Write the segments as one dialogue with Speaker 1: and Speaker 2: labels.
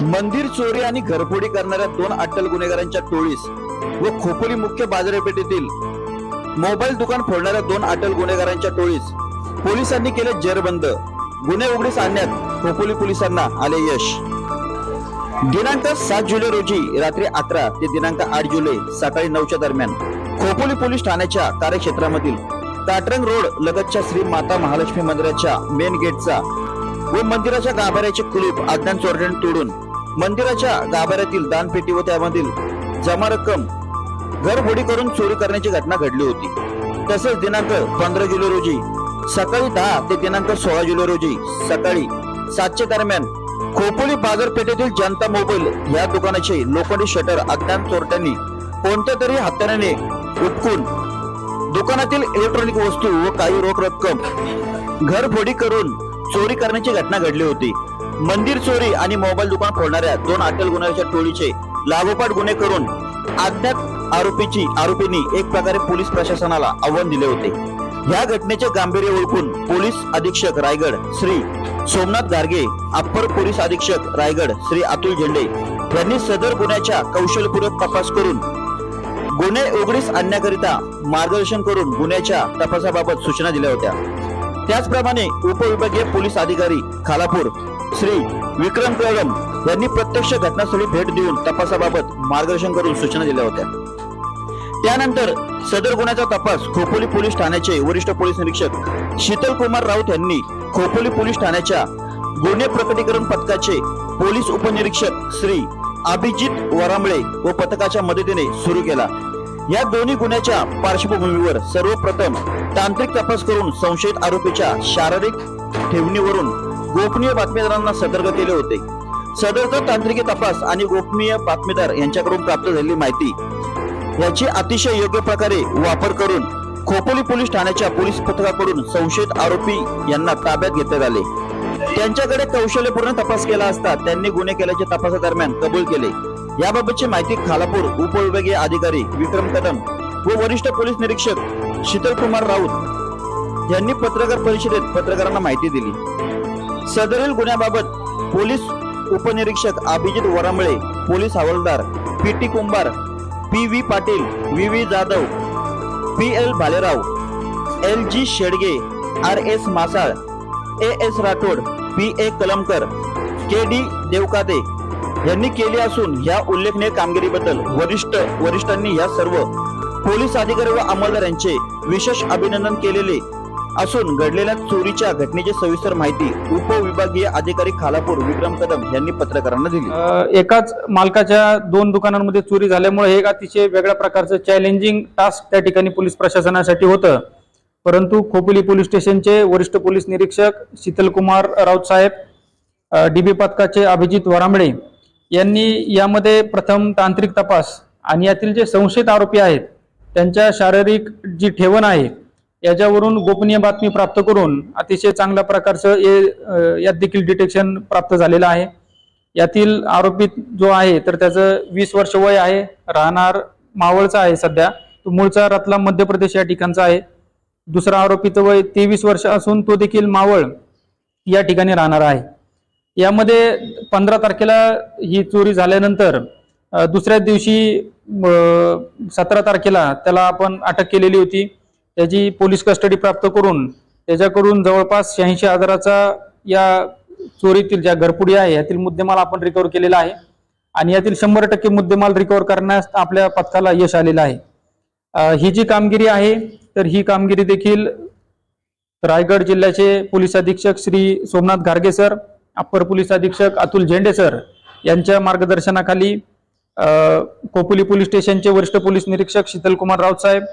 Speaker 1: मंदिर चोरी आणि घरफोडी करणाऱ्या दोन अट्टल गुन्हेगारांच्या टोळीस व खोपोली मुख्य बाजारपेठेतील मोबाईल दुकान फोडणाऱ्या दोन अटल गुन्हेगारांच्या टोळीस पोलिसांनी केले जेरबंद. गुन्हे उघडीस आणण्यात खोपोली पोलिसांना आले यश. दिनांक सात जुलै रोजी रात्री अकरा ते दिनांक आठ जुलै सकाळी नऊच्या दरम्यान खोपोली पोलीस ठाण्याच्या कार्यक्षेत्रामधील काटरंग रोड लगतच्या श्री माता महालक्ष्मी मंदिराच्या मेन गेटचा व मंदिराच्या गाभाऱ्याचे कुलूप अज्ञान चोरट्याने तोडून मंदिराच्या गाभाऱ्यातील दानपेटी व त्यामधील जमा रक्कम घरफोडी करून चोरी करण्याची घटना घडली होती. तसेच दिनांक पंधरा जुलै रोजी सकाळी दहा ते दिनांक सोळा जुलै रोजी सकाळी सातच्या दरम्यान खोपोली बाजारपेठेतील जनता मोबाईल या दुकानाचे लोखंडी शटर अज्ञान चोरट्यांनी कोणत्या तरी हत्याराने उटकून दुकानातील इलेक्ट्रॉनिक वस्तू व काही रोख रक्कम घरफोडी करून चोरी करण्याची घटना घडली होती. मंदिर चोरी आणि मोबाईल दुकान फोडणाऱ्या दोन अटल गुन्ह्याच्या टोळीचे लागोपाठ गुन्हे करून अज्ञात आरोपीची आरोपींनी एक प्रकारे पोलीस प्रशासनाला आव्हान दिले होते. या घटनेचे गांभीर्य ओळखून पोलीस अधीक्षक रायगड श्री सोमनाथ गार्गे अप्पर पोलीस अधीक्षक रायगड श्री अतुल झेंडे यांनी सदर गुन्ह्याच्या कौशल्यपूर्वक तपास करून गुन्हे उघडीस आणण्याकरिता मार्गदर्शन करून गुन्ह्याच्या तपासाबाबत सूचना दिल्या होत्या. त्याचप्रमाणे उपविभागीय पोलीस अधिकारी खालापूर श्री विक्रम कळम यांनी प्रत्यक्ष घटनास्थळी भेट देऊन तपासाबाबत मार्गदर्शन करून सूचना दिल्या होत्या. त्यानंतर सदर गुन्ह्याचा तपास खोपोली पोलीस ठाण्याचे वरिष्ठ पोलीस निरीक्षक शीतल कुमार राऊत यांनी खोपोली पोलीस ठाण्याच्या गुन्हे प्रकटीकरण पथकाचे पोलीस उपनिरीक्षक श्री अभिजित वरांबळे व पथकाच्या मदतीने सुरू केला. या दोन्ही गुन्ह्याच्या पार्श्वभूमीवर सर्वप्रथम तांत्रिक तपास करून संशयित आरोपीच्या शारीरिक ठेवणीवरून गोपनीय बातमीदारांना सतर्क केले होते. सदरचा तांत्रिकी तपास आणि गोपनीय बातमीदार यांच्याकडून प्राप्त झालेली माहिती याची अतिशय योग्य प्रकारे वापर करून खोपोली पोलीस ठाण्याच्या पोलीस पथकाकडून संशयित आरोपी यांना ताब्यात घेण्यात आले. त्यांच्याकडे कौशल्यपूर्ण तपास केला असता त्यांनी गुन्हे केल्याचे तपासादरम्यान कबूल केले. याबाबतची माहिती खालापूर उपविभागीय अधिकारी विक्रम कदम व वरिष्ठ पोलीस निरीक्षक शीतल कुमार राऊत यांनी पत्रकार परिषदेत पत्रकारांना माहिती दिली. सदरील गुन्ह्याबाबत पोलीस उपनिरीक्षक अभिजित वरांबळे पोलीस हवालदार P T Kumbhar P V Patil V V Jadhav P L Bhalerao L G Shedge R S Masal A S Rathod P A Kalamkar K D Devkate यांनी केली असून या उल्लेखनीय कामगिरीबद्दल वरिष्ठ वरिष्ठांनी या सर्व पोलीस अधिकारी व अंमलदार यांचे विशेष अभिनंदन केलेले असून घडलेल्या चोरीच्या घटनेची सविस्तर माहिती उपविभागीय अधिकारी खालापूर विक्रम कदम यांनी पत्रकारांना दिली.
Speaker 2: एकाच मालकाच्या दोन दुकानांमध्ये चोरी झाल्यामुळे हे एक अतिशय वेगळ्या प्रकारचं चॅलेंजिंग टास्क त्या ठिकाणी पोलीस प्रशासनासाठी होतं. परंतु खोपोली पोलीस स्टेशनचे वरिष्ठ पोलीस निरीक्षक शीतल कुमार राऊत साहेब डीबी पथकाचे अभिजित वरांबळे यांनी यामध्ये प्रथम तांत्रिक तपास आणि यातील जे संशयित आरोपी आहेत त्यांच्या शारीरिक जी ठेवण आहे याच्यावरून गोपनीय बातमी प्राप्त करून अतिशय चांगल्या प्रकारचं यात देखील डिटेक्शन प्राप्त झालेलं आहे. यातील आरोपित जो आहे तर त्याचं वीस वर्ष वय आहे राहणार मावळचा आहे सध्या. तो मूळचा रतलाम मध्य प्रदेश या ठिकाणचा आहे. दुसरा आरोपीचं वय तेवीस वर्ष असून तो देखील मावळ या ठिकाणी राहणार आहे. यामध्ये पंधरा तारखेला ही चोरी झाल्यानंतर दुसऱ्या दिवशी सतरा तारखेला त्याला आपण अटक केलेली होती. त्याची पोलीस कस्टडी प्राप्त करून त्याच्याकडून जवळपास शहाऐंशी हजाराचा या चोरीतील ज्या घरपुडी आहे यातील मुद्देमाल आपण रिकव्हर केलेला आहे. आणि यातील शंभर टक्के मुद्देमाल रिकव्हर करण्यास आपल्या पथकाला यश आलेलं आहे. ही जी कामगिरी आहे तर ही कामगिरी देखील रायगड जिल्ह्याचे पोलीस अधीक्षक श्री सोमनाथ घारगे सर अप्पर पोलीस अधीक्षक अतुल झेंडे सर यांच्या मार्गदर्शनाखाली कोपुली पोलीस स्टेशनचे वरिष्ठ पोलीस निरीक्षक शीतलकुमार राऊत साहेब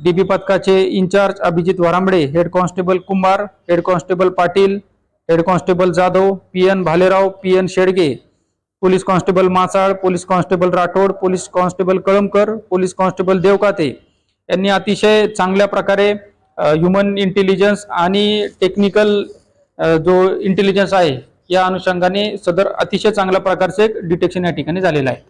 Speaker 2: डीपी पथकाचे in charge Abhijit Varambade head constable Kumbhar head constable Patil head constable Jadhav P N Bhalerao P N Shedge police constable Masal police constable Rathod police constable Kalamkar police constable Devkate. यांनी अतिशय चांगल्या प्रकारे human intelligence आणि technical जो intelligence आहे या अनुषंगाने सदर अतिशय चांगल्या प्रकारचे डिटेक्शन या ठिकाणी झालेलं आहे.